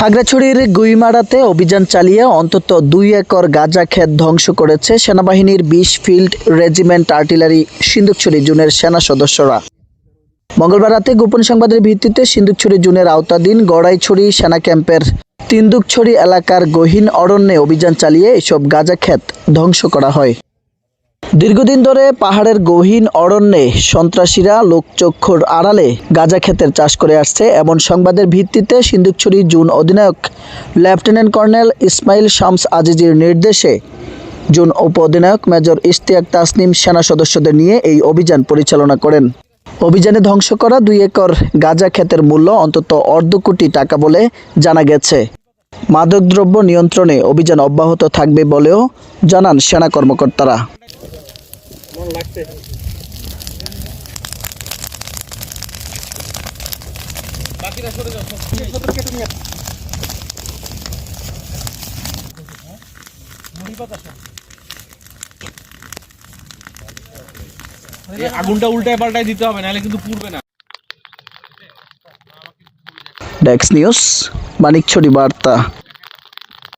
খাগড়াছড়ির গুইমারাতে অভিযান চালিয়ে অন্তত দুই একর গাঁজা ক্ষেত ধ্বংস করেছে সেনাবাহিনীর বিশ ফিল্ড রেজিমেন্ট আর্টিলারি সিন্দুকছড়ি জুনের সেনা সদস্যরা। মঙ্গলবার রাতে গোপন সংবাদের ভিত্তিতে সিন্দুকছড়ি জুনের আওতাধীন গড়াইছড়ি সেনা ক্যাম্পের তিন্দুকছড়ি এলাকার গহীন অরণ্যে অভিযান চালিয়ে এসব গাঁজা ক্ষেত ধ্বংস করা হয়। দীর্ঘদিন ধরে পাহাড়ের গহীন অরণ্যে সন্ত্রাসীরা লোকচক্ষুর আড়ালে গাঁজা ক্ষেতের চাষ করে আসছে। এমন সংবাদের ভিত্তিতে সিন্দুকছড়ি জুন অধিনায়ক লেফটেন্যান্ট কর্নেল ইসমাইল শামস আজিজির নির্দেশে জুন উপ অধিনায়ক মেজর ইশতিয়াক তাসনিম সেনা সদস্যদের নিয়ে এই অভিযান পরিচালনা করেন। অভিযানে ধ্বংস করা দুই একর গাঁজা ক্ষেতের মূল্য অন্তত অর্ধ কোটি টাকা বলে জানা গেছে। মাদকদ্রব্য নিয়ন্ত্রণে অভিযান অব্যাহত থাকবে বলেও জানান সেনা কর্মকর্তারা। এই আগুনটা উল্টায় পাল্টায় দিতে হবে নাহলে কিন্তু পুড়বে না। ডেক্স নিউজ মানিকছড়ি বার্তা